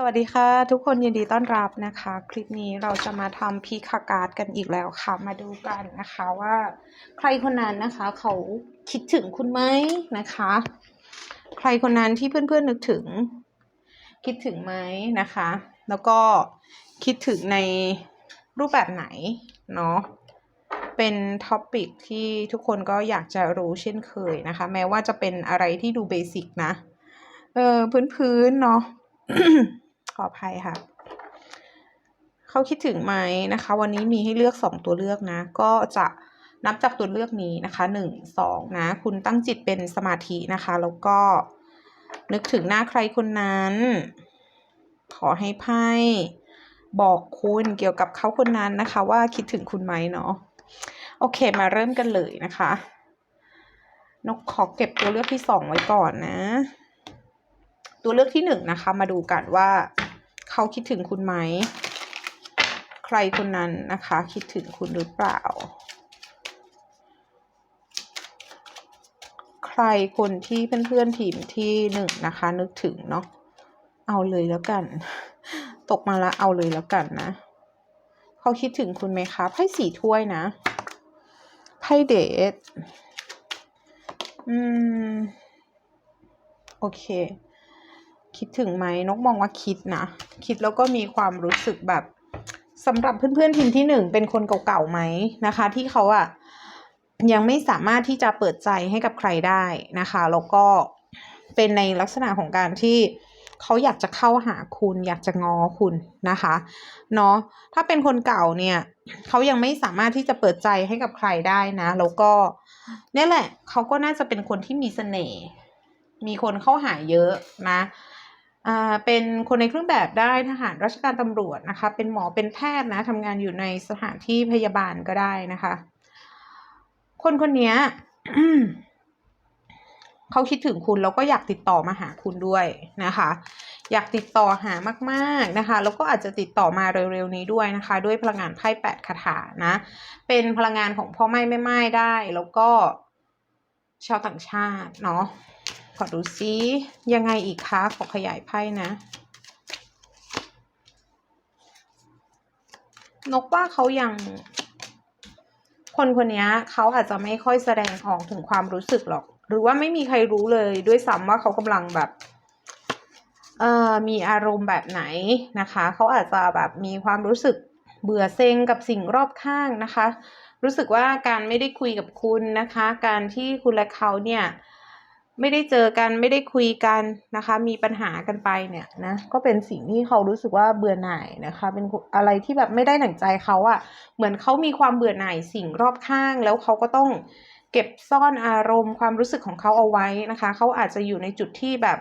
สวัสดีค่ะ ทุกคนยินดีต้อนรับนะคะ คลิปนี้เราจะมาทำพีคาการ์ดกันอีกแล้วค่ะ มาดูกันนะคะว่าใครคนนั้นนะคะ เขาคิดถึงคุณไหมนะคะ ใครคนนั้นที่เพื่อนๆนึกถึง คิดถึงไหมนะคะ แล้วก็คิดถึงในรูปแบบไหนเนาะเป็นท็อปิกที่ทุกคนก็อยากจะรู้เช่นเคยนะคะ แม้ว่าจะเป็นอะไรที่ดูเบสิกนะเออพื้นๆเนาะ ออภัยค่ะ เขาคิดถึงไหมนะคะ วันนี้มีให้เลือกสองตัวเลือกนะ ก็จะนับจากตัวเลือกนี้นะคะหนึ่งสองนะ คุณตั้งจิตเป็นสมาธินะคะ แล้วก็นึกถึงหน้าใครคนนั้น ขอให้ไพ่บอกคุณเกี่ยวกับเขาคนนั้นนะคะ ว่าคิดถึงคุณไหมเนาะโอเคมาเริ่มกันเลยนะคะ นกขอเก็บตัวเลือกที่สองไว้ก่อนนะ ตัวเลือกที่หนึ่งนะคะ มาดูกันว่า เขาคิดถึงคุณไหม ใครคนนั้นนะคะ คิดถึงคุณหรือเปล่า ใครคนที่เพื่อนๆทีมที่หนึ่งนะคะ นึกถึงเนาะเอาเลยแล้วกัน ตกมาละเอาเลยแล้วกันนะเขาคิดถึงคุณไหมคะไพ่สี่ถ้วยนะไพ่เดทอืม โอเค คิดถึงไหมนกมองว่าคิดนะ คิดแล้วก็มีความรู้สึกแบบสำหรับเพื่อนๆทีมที่หนึ่งเป็นคนเก่าๆไหมนะคะ ที่เขาอะยังไม่สามารถที่จะเปิดใจให้กับใครได้นะคะแล้วก็เป็นในลักษณะของการที่เขาอยากจะเข้าหาคุณ อยากจะงอคุณนะคะเนาะถ้าเป็นคนเก่าเนี่ยเขายังไม่สามารถที่จะเปิดใจให้กับใครได้นะแล้วก็เนี่ยแหละเขาก็น่าจะเป็นคนที่มีเสน่ห์มีคนเข้าหาเยอะนะ เป็นคนในเครื่องแบบได้ทหารราชการตำรวจนะคะ เป็นหมอเป็นแพทย์นะทำงานอยู่ในสถานที่พยาบาลก็ได้นะคะ คนคนนี้เขาคิดถึงคุณแล้วก็อยากติดต่อมาหาคุณด้วยนะคะ อยากติดต่อหามากๆนะคะ แล้วก็อาจจะติดต่อมาเร็วๆนี้ด้วยนะคะ ด้วยพลังงานไพ่แปดคาถานะ เป็นพลังงานของพ่อไม่แม่ไม้ได้ แล้วก็ชาวต่างชาติเนาะ ขอดูซิยังไงอีกคะขอขยายไพ่นะ นกว่าเขายัง คนคนนี้เขาอาจจะไม่ค่อยแสดงออกถึงความรู้สึกหรอก หรือว่าไม่มีใครรู้เลยด้วยซ้ำว่าเขากำลังแบบเอ่อมีอารมณ์แบบไหนนะคะ เขาอาจจะแบบมีความรู้สึกเบื่อเซ็งกับสิ่งรอบข้างนะคะ รู้สึกว่าการไม่ได้คุยกับคุณนะคะ การที่คุณและเขาเนี่ย ไม่ได้เจอกันไม่ได้คุยกันนะคะ มีปัญหากันไปเนี่ยนะก็เป็นสิ่งที่เขารู้สึกว่าเบื่อหน่ายนะคะ เป็นอะไรที่แบบไม่ได้หนังใจเขาอะ่ะเหมือนเขามีความเบื่อหน่ายสิ่งรอบข้าง แล้วเขาก็ต้องเก็บซ่อนอารมณ์ ความรู้สึกของเขาเอาไว้นะคะ เขาอาจจะอยู่ในจุดที่แบบ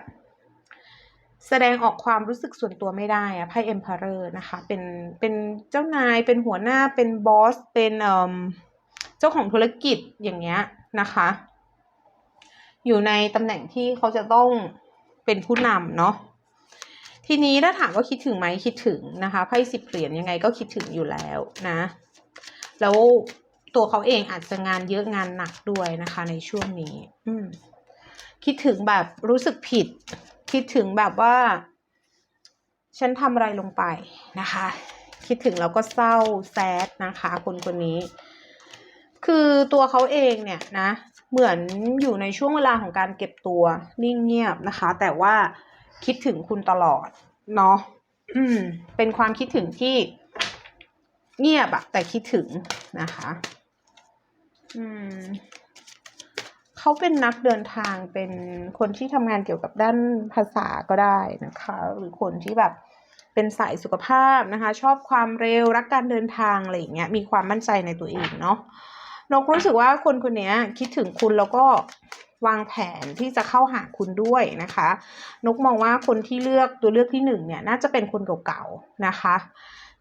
แสดงออกความรู้สึกส่วนตัวไม่ได้อะไพ่เอ็มพาร์เรอร์นะคะเป็นเป็นเจ้านายเป็นหัวหน้าเป็นบอสเป็นเอ่อเจ้าของธุรกิจอย่างเงี้ยนะคะ อยู่ในตำแหน่งที่เขาจะต้องเป็นผู้นำเนาะทีนี้ถ้าถามว่าคิดถึงไหมคิดถึงนะคะไพ่สิบเหรียญยังไงก็คิดถึงอยู่แล้วนะ แล้วตัวเขาเองอาจจะงานเยอะงานหนักด้วยนะคะในช่วงนี้ อืมคิดถึงแบบรู้สึกผิด คิดถึงแบบว่า ฉันทำอะไรลงไปนะคะ คิดถึงแล้วก็เศร้าแซดนะคะ คนคนนี้ คือตัวเขาเองเนี่ยนะ เหมือนอยู่ในช่วงเวลาของการเก็บตัวนิ่งเงียบนะคะ แต่ว่าคิดถึงคุณตลอดเนาะอืมเป็นความคิดถึงที่เงียบอะแต่คิดถึงนะคะ อืมเขาเป็นนักเดินทางเป็นคนที่ทำงานเกี่ยวกับด้านภาษาก็ได้นะคะ หรือคนที่แบบเป็นสายสุขภาพนะคะ ชอบความเร็วรักการเดินทางอะไรอย่างเงี้ยมีความมั่นใจในตัวเองเนาะ นกรู้สึกว่าคนคนนี้คิดถึงคุณแล้วก็วางแผนที่จะเข้าหาคุณด้วยนะคะ นกมองว่าคนที่เลือกตัวเลือกที่หนึ่งเนี่ยน่าจะเป็นคนเก่าๆนะคะ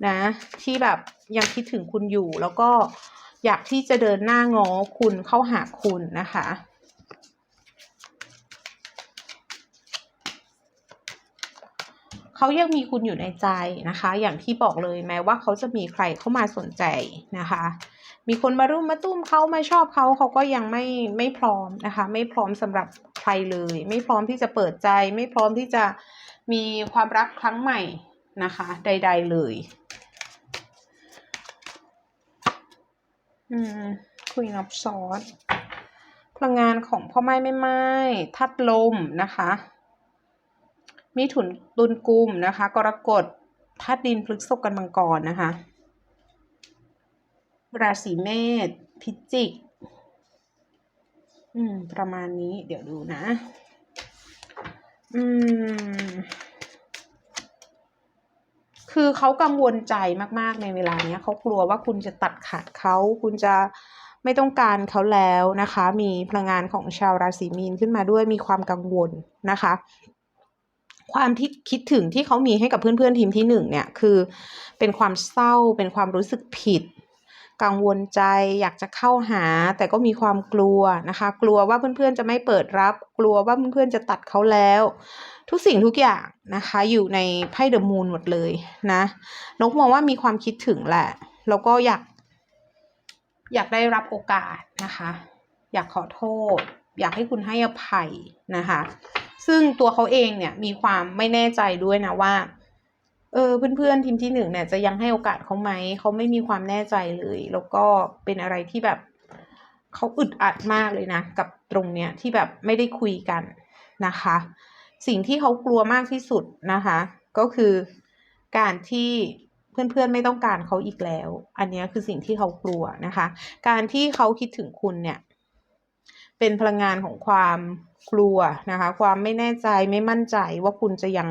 นะที่แบบยังคิดถึงคุณอยู่แล้วก็อยากที่จะเดินหน้างอคุณเข้าหาคุณนะคะเขายังมีคุณอยู่ในใจนะคะ อย่างที่บอกเลยแม้ว่าเขาจะมีใครเข้ามาสนใจนะคะ มีคนมารุมมาตุ้มเขามาชอบเขาเขาก็ยังไม่ไม่พร้อมนะคะ ไม่พร้อมสำหรับใครเลย ไม่พร้อมที่จะเปิดใจ ไม่พร้อมที่จะมีความรักครั้งใหม่นะคะ ใด ๆ เลย อืมคุยนับซอสพลังงานของพ่อไม้ไม่ไม้ทัดลมนะคะมีถุนตุนกุมนะคะ กรกฎธาตุดินพฤกษกกันมังกรนะคะ ราศีเมษพิจิก อืม ประมาณนี้ เดี๋ยวดูนะ อืม คือเขากังวลใจมาก ๆ ในเวลาเนี้ยเขากลัวว่าคุณจะตัดขาดเขาคุณจะไม่ต้องการเขาแล้วนะคะ มีพลังงานของชาวราศีมีนขึ้นมาด้วยมีความกังวลนะคะ ความที่คิดถึงที่เขามีให้กับเพื่อนๆทีมที่หนึ่งเนี่ยคือ เป็นความเศร้าเป็นความรู้สึกผิด กังวลใจ อยากจะเข้าหา แต่ก็มีความกลัวนะคะ กลัวว่าเพื่อนๆจะไม่เปิดรับ กลัวว่าเพื่อนๆจะตัดเขาแล้ว ทุกสิ่งทุกอย่างนะคะ อยู่ในไพ่เดอะมูนหมดเลยนะนกมองว่ามีความคิดถึงแหละ แล้วก็อยาก อยากได้รับโอกาสนะคะ อยากขอโทษ อยากให้คุณให้อภัยนะคะ ซึ่งตัวเขาเองเนี่ยมีความไม่แน่ใจด้วยนะว่า เออเพื่อนๆทีมที่หนึ่งเนี่ยจะยังให้โอกาสเขาไหมเขาไม่มีความแน่ใจเลย แล้วก็เป็นอะไรที่แบบเขาอึดอัดมากเลยนะ กับตรงเนี้ยที่แบบไม่ได้คุยกันนะคะ สิ่งที่เขากลัวมากที่สุดนะคะ ก็คือการที่เพื่อนๆไม่ต้องการเขาอีกแล้ว อันนี้คือสิ่งที่เขากลัวนะคะ การที่เขาคิดถึงคุณเนี่ยเป็นพลังงานของความกลัวนะคะ ความไม่แน่ใจไม่มั่นใจว่าคุณจะยัง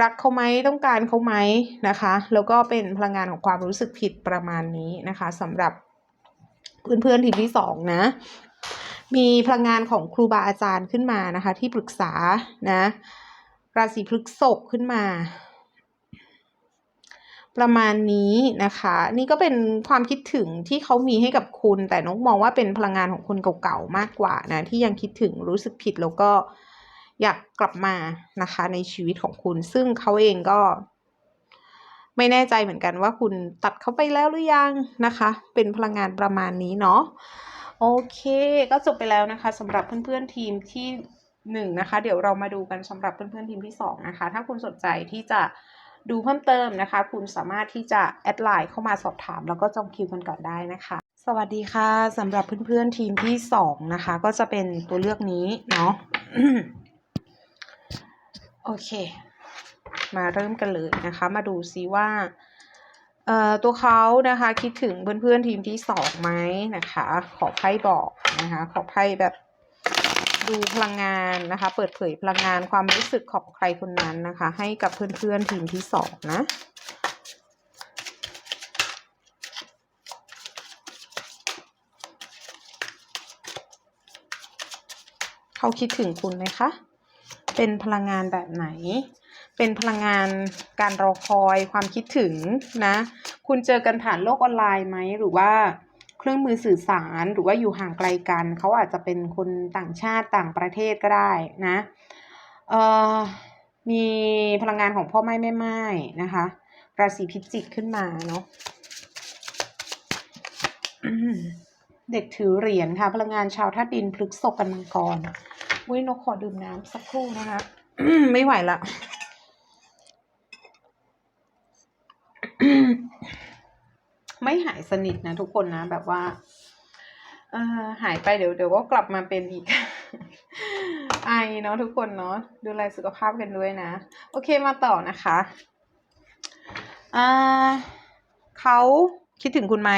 รักเขาไหมต้องการเขาไหมนะคะ แล้วก็เป็นพลังงานของความรู้สึกผิดประมาณนี้นะคะสำหรับเพื่อนๆทีมที่สองนะ มีพลังงานของครูบาอาจารย์ขึ้นมานะคะ ที่ปรึกษานะราศีพฤษภขึ้นมา ประมาณนี้นะคะ นี่ก็เป็นความคิดถึงที่เขามีให้กับคุณ แต่นกมองว่าเป็นพลังงานของคนเก่าๆมากกว่านะที่ยังคิดถึงรู้สึกผิดแล้วก็ อยากกลับมานะคะในชีวิตของคุณ ซึ่งเขาเองก็ ไม่แน่ใจเหมือนกันว่าคุณตัดเขาไปแล้วหรือยังนะคะ เป็นพลังงานประมาณนี้เนาะโอเค ก็จบไปแล้วนะคะสำหรับเพื่อนๆทีมที่หนึ่งนะคะ เดี๋ยวเรามาดูกันสำหรับเพื่อนๆทีมที่สองนะคะ ถ้าคุณสนใจที่จะดูเพิ่มเติมนะคะ คุณสามารถที่จะแอดไลน์เข้ามาสอบถาม แล้วก็จองคิวกันก่อนได้นะคะ สวัสดีค่ะสำหรับเพื่อนๆทีมที่สองนะคะ ก็จะเป็นตัวเลือกนี้เนาะ โอเค มาเริ่มกันเลยนะคะ มาดูซิว่าเอ่อตัวเขานะคะคิดถึงเพื่อนๆทีมที่สองไหมนะคะ ขอไพ่บอกนะคะ ขอไพ่แบบดูพลังงานนะคะ เปิดเผยพลังงานความรู้สึกของใครคนนั้นนะคะ ให้กับเพื่อนๆทีมที่สองนะเขาคิดถึงคุณไหมคะ เป็นพลังงานแบบไหน เป็นพลังงานการรอคอยความคิดถึงนะ คุณเจอกันผ่านโลกออนไลน์ไหมหรือว่าเครื่องมือสื่อสารหรือว่าอยู่ห่างไกลกัน เขาอาจจะเป็นคนต่างชาติต่างประเทศก็ได้นะเอ่อมีพลังงานของพ่อไม้แม่ไม้นะคะราศีพิจิกขึ้นมาเนาะเด็กถือเหรียญค่ะ พลังงานชาวธาตุดินพฤกษกกันมังกร อุ้ยนกขอดื่มน้ำสักครู่นะคะ ไม่ไหวละไม่หายสนิทนะทุกคนนะแบบว่า เออหายไปเดี๋ยวเดี๋ยวก็กลับมาเป็นอีก ไอเนาะทุกคนเนาะดูแลสุขภาพกันด้วยนะ โอเคมาต่อนะคะอ่าเขาคิดถึงคุณไหม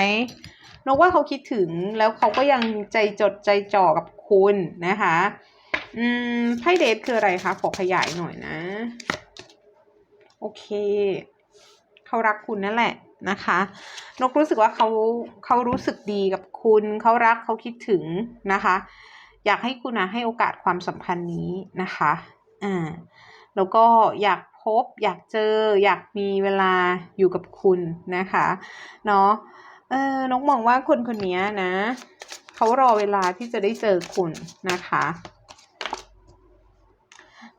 นกว่าเขาคิดถึงแล้วเขาก็ยังใจจดใจจ่อกับคุณนะคะ อืมไพ่เดทคืออะไรคะ ขอขยายหน่อยนะ โอเค เขารักคุณนั่นแหละนะคะ นกรู้สึกว่าเขาเขารู้สึกดีกับคุณ เขารักเขาคิดถึงนะคะ อยากให้คุณนะให้โอกาสความสัมพันธ์นี้นะคะ อ่า แล้วก็อยากพบ อยากเจอ อยากมีเวลาอยู่กับคุณนะคะ เนาะ เออนกมองว่าคนคนนี้นะ เขารอเวลาที่จะได้เจอคุณนะคะ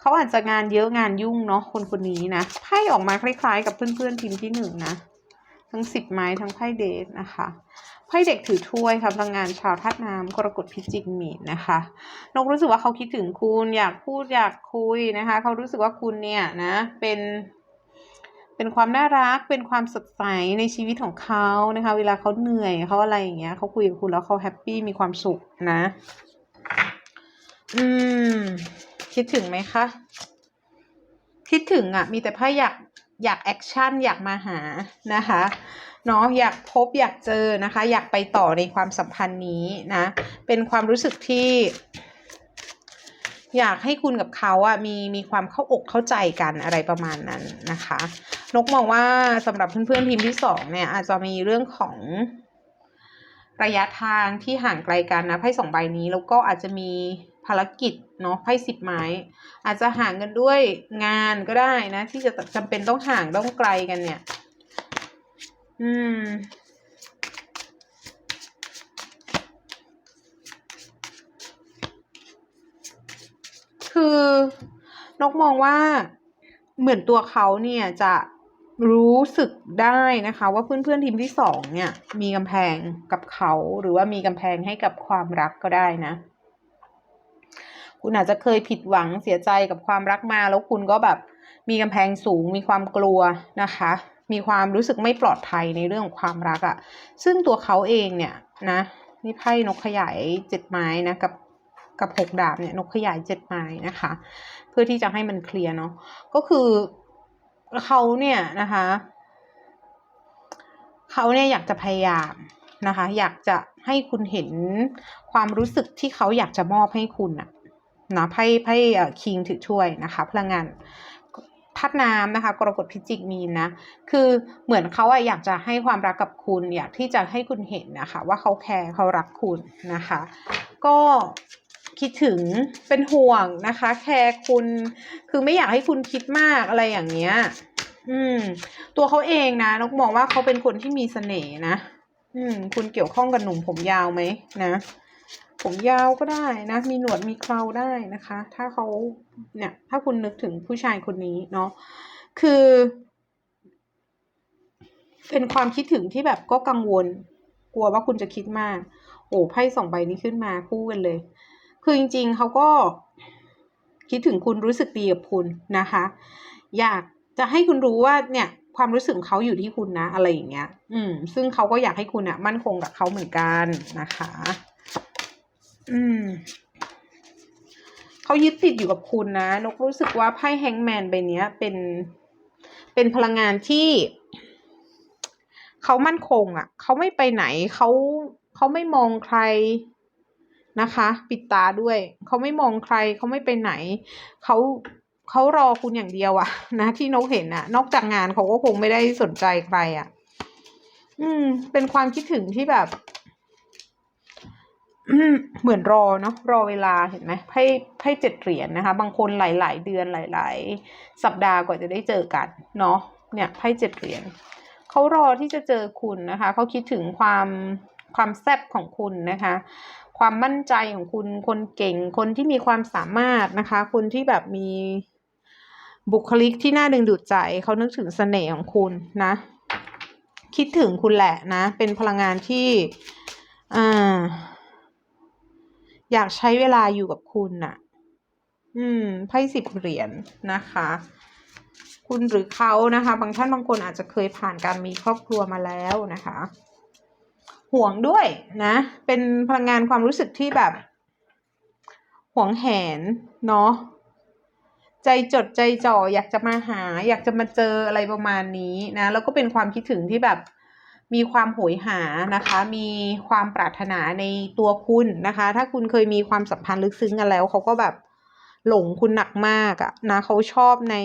เขาอาจจะงานเยอะงานยุ่งเนาะคนคนนี้นะไพ่ออกมาคล้ายๆ กับเพื่อนๆทีมที่หนึ่งนะทั้งสิบไม้ทั้งไพ่เดทนะคะไพ่เด็กถือถ้วยค่ะพลังงานชาวธาตุน้ำกรกฎพิจิกมีนนะคะนกรู้สึกว่าเขาคิดถึงคุณอยากพูดอยากคุยนะคะ เขารู้สึกว่าคุณเนี่ยนะเป็นเป็นความน่ารัก เป็นความสดใสในชีวิตของเขานะคะ เวลาเขาเหนื่อยเขาอะไรอย่างเงี้ยเขาคุยกับคุณแล้วเขาแฮปปี้มีความสุขนะ อืม คิดถึงไหมคะ คิดถึงอะ มีแต่ไพ่อยากอยากแอคชั่นอยากมาหานะคะเนาะอยากพบอยากเจอนะคะ อยากไปต่อในความสัมพันธ์นี้นะ เป็นความรู้สึกที่ อยากให้คุณกับเขาอะมีมีความเข้าอกเข้าใจกันอะไรประมาณนั้นนะคะ นกมองว่าสำหรับเพื่อนๆทีมที่สองเนี่ย อาจจะมีเรื่องของระยะทางที่ห่างไกลกันนะไพ่สองใบนี้แล้วก็อาจจะมี ภารกิจเนาะไพ่สิบไม้ อาจจะห่างกันด้วยงานก็ได้นะ ที่จะจำเป็นต้องห่างต้องไกลกันเนี่ย อืม คือนกมองว่าเหมือนตัวเขาเนี่ยจะรู้สึกได้นะคะว่าเพื่อนๆทีมที่สองเนี่ย มีกำแพงกับเขาหรือว่ามีกำแพงให้กับความรักก็ได้นะ คุณอาจจะเคยผิดหวังเสียใจกับความรักมา แล้วคุณก็แบบมีกำแพงสูง มีความกลัวนะคะ มีความรู้สึกไม่ปลอดภัยในเรื่องความรักอะ่ะ ซึ่งตัวเขาเองเนี่ยนะนี่ไพ่นกขยายเจ็ดไม้นะกับกับหกดาบเนี่ยนกขยายเจ็ดไม้นะคะ เพื่อที่จะให้มันเคลียร์เนาะก็คือเขาเนี่ยนะคะเขาเนี่ยอยากจะพยายามนะคะ อยากจะให้คุณเห็นความรู้สึกที่เขาอยากจะมอบให้คุณอะ นะไพ่ไพ่คิงถือช่วยนะคะ พลังงานพัดน้ำนะคะกรกฎพิจิกมีนนะคือเหมือนเขาอะอยากจะให้ความรักกับคุณ อยากที่จะให้คุณเห็นนะคะ ว่าเขาแคร์เขารักคุณนะคะ ก็คิดถึงเป็นห่วงนะคะ แคร์คุณ คือไม่อยากให้คุณคิดมากอะไรอย่างเงี้ยอืม ตัวเขาเองนะนกมองว่าเขาเป็นคนที่มีเสน่ห์นะอืม คุณเกี่ยวข้องกับหนุ่มผมยาวไหมนะ ผมยาวก็ได้นะ มีหนวดมีเคราได้นะคะ ถ้าเขาเนี่ย ถ้าคุณนึกถึงผู้ชายคนนี้เนาะ คือ เป็นความคิดถึงที่แบบก็กังวล กลัวว่าคุณจะคิดมาก โอ้ไพ่สองใบนี้ขึ้นมาคู่กันเลย คือจริง ๆเขาก็คิดถึงคุณรู้สึกดีกับคุณนะคะ อยากจะให้คุณรู้ว่าเนี่ย ความรู้สึกเขาอยู่ที่คุณนะ อะไรอย่างเงี้ย อืม ซึ่งเขาก็อยากให้คุณอะมั่นคงกับเขาเหมือนกันนะคะ อืมเขายึดติดอยู่กับคุณนะ นกรู้สึกว่าไพ่แฮงแมนใบเนี้ยเป็น เป็นพลังงานที่เขามั่นคงอะ่ะ เขาไม่ไปไหนเขาเขาไม่มองใครนะคะ ปิดตาด้วย เขาไม่มองใครเขาไม่ไปไหน เขาเขารอคุณอย่างเดียวอะนะที่นกเห็นอะนอกจากงานเขาก็คงไม่ได้สนใจใครอะอืม เป็นความคิดถึงที่แบบ เหมือนรอเนาะรอเวลาเห็นไหมไพ่ไพ่เจ็ดเหรียญนะคะ บางคนหลาย ๆ เดือนหลาย ๆ สัปดาห์กว่าจะได้เจอกันเนาะเนี่ยไพ่เจ็ดเหรียญเขารอที่จะเจอคุณนะคะเขาคิดถึงความความแซ่บของคุณนะคะ ความมั่นใจของคุณคนเก่งคนที่มีความสามารถนะคะ คนที่แบบมีบุคลิกที่น่าดึงดูดใจเขานึกถึงเสน่ห์ของคุณนะ คิดถึงคุณแหละนะ เป็นพลังงานที่อ่า อยากใช้เวลาอยู่กับคุณน่ะ อืม ไพ่สิบเหรียญนะคะ คุณหรือเขานะคะ บางท่านบางคนอาจจะเคยผ่านการมีครอบครัวมาแล้วนะคะ ห่วงด้วยนะ เป็นพลังงานความรู้สึกที่แบบ ห่วงแหนเนาะ ใจจดใจจ่ออยากจะมาหา อยากจะมาเจออะไรประมาณนี้นะ แล้วก็เป็นความคิดถึงที่แบบ มีความโหยหานะคะ มีความปรารถนาในตัวคุณนะคะ ถ้าคุณเคยมีความสัมพันธ์ลึกซึ้งกันแล้วเขาก็แบบหลงคุณหนักมากอะนะเขาชอบใน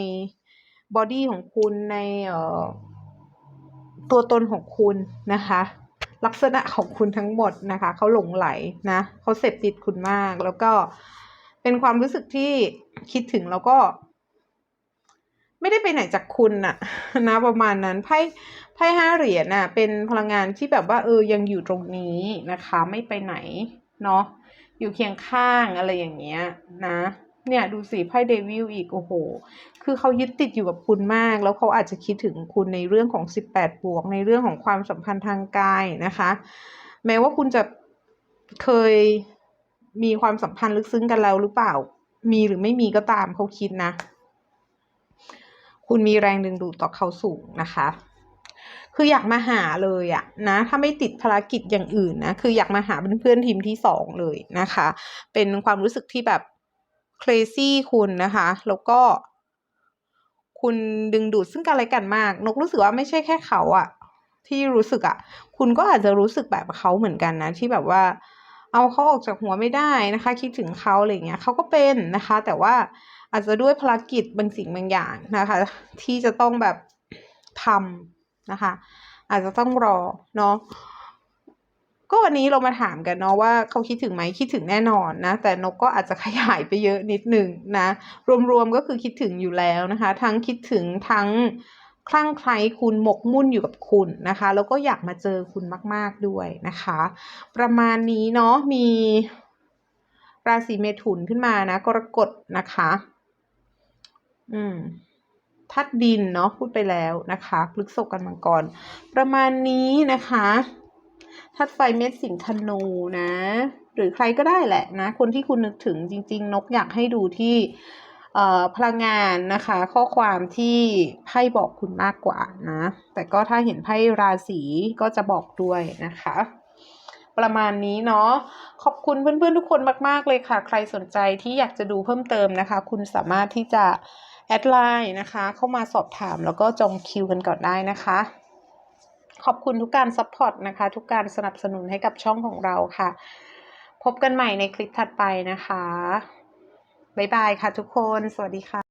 บอดี้ของคุณในเอ่อตัวตนของคุณนะคะ ลักษณะของคุณทั้งหมดนะคะเขาหลงไหลนะเขาเสพติดคุณมาก แล้วก็เป็นความรู้สึกที่คิดถึงแล้วก็ ไม่ได้ไปไหนจากคุณน่ะนะประมาณนั้นไพ่ ไพ่ห้าเหรียญน่ะเป็นพลังงานที่แบบว่าเออยังอยู่ตรงนี้นะคะ ไม่ไปไหนเนาะอยู่เคียงข้างอะไรอย่างเงี้ยนะเนี่ยดูสิไพ่เดวิลอีกโอ้โห คือเขายึดติดอยู่กับคุณมาก แล้วเขาอาจจะคิดถึงคุณในเรื่องของ 18 บวก ในเรื่องของความสัมพันธ์ทางกายนะคะ แม้ว่าคุณจะเคยมีความสัมพันธ์ลึกซึ้งกันแล้วหรือเปล่า มีหรือไม่มีก็ตามเขาคิดนะ คุณมีแรงดึงดูดต่อเขาสูงนะคะ คืออยากมาหาเลยอะนะ ถ้าไม่ติดภารกิจอย่างอื่นนะ คืออยากมาหาเพื่อนๆทีมที่สองเลยนะคะ เป็นความรู้สึกที่แบบ crazy คุณนะคะ แล้วก็ คุณดึงดูดซึ่งกันและกันมาก นกรู้สึกว่าไม่ใช่แค่เขาอะที่รู้สึกอะคุณก็อาจจะรู้สึกแบบเขาเหมือนกันนะ ที่แบบว่า เอาเขาออกจากหัวไม่ได้นะคะ คิดถึงเขาอะไรเงี้ยเขาก็เป็นนะคะ แต่ว่าอาจจะด้วยภารกิจบางสิ่งบางอย่างนะคะ ที่จะต้องแบบทำ นะคะ อาจจะต้องรอเนาะก็วันนี้เรามาถามกันเนาะว่าเขาคิดถึงไหมคิดถึงแน่นอนนะ แต่นกก็อาจจะขยายไปเยอะนิดหนึ่งนะ รวมๆก็คือคิดถึงอยู่แล้วนะคะ ทั้งคิดถึงทั้งคลั่งไคล้คุณหมกมุ่นอยู่กับคุณนะคะ แล้วก็อยากมาเจอคุณมาก ๆด้วยนะคะ ประมาณนี้เนาะมีราศีเมถุนขึ้นมานะกรกฎนะคะ อืม ธาตุดินเนาะพูดไปแล้วนะคะพฤกษกกันมังกร ประมาณนี้นะคะธาตุไฟเม็ดสิงธนูนะ หรือใครก็ได้แหละนะ คนที่คุณนึกถึงจริง ๆ นกอยากให้ดูที่พลังงานนะคะ ข้อความที่ไพ่บอกคุณมากกว่านะ แต่ก็ถ้าเห็นไพ่ราศีก็จะบอกด้วยนะคะ ประมาณนี้เนาะขอบคุณเพื่อนๆทุกคนมาก ๆ เลยค่ะ ใครสนใจที่อยากจะดูเพิ่มเติมนะคะ คุณสามารถที่จะ แอดไลน์นะคะ เข้ามาสอบถามแล้วก็จองคิวกันก่อนได้นะคะ ขอบคุณทุกการซัพพอร์ตนะคะ ทุกการสนับสนุนให้กับช่องของเราค่ะ พบกันใหม่ในคลิปถัดไปนะคะ บ๊ายบายค่ะทุกคน สวัสดีค่ะ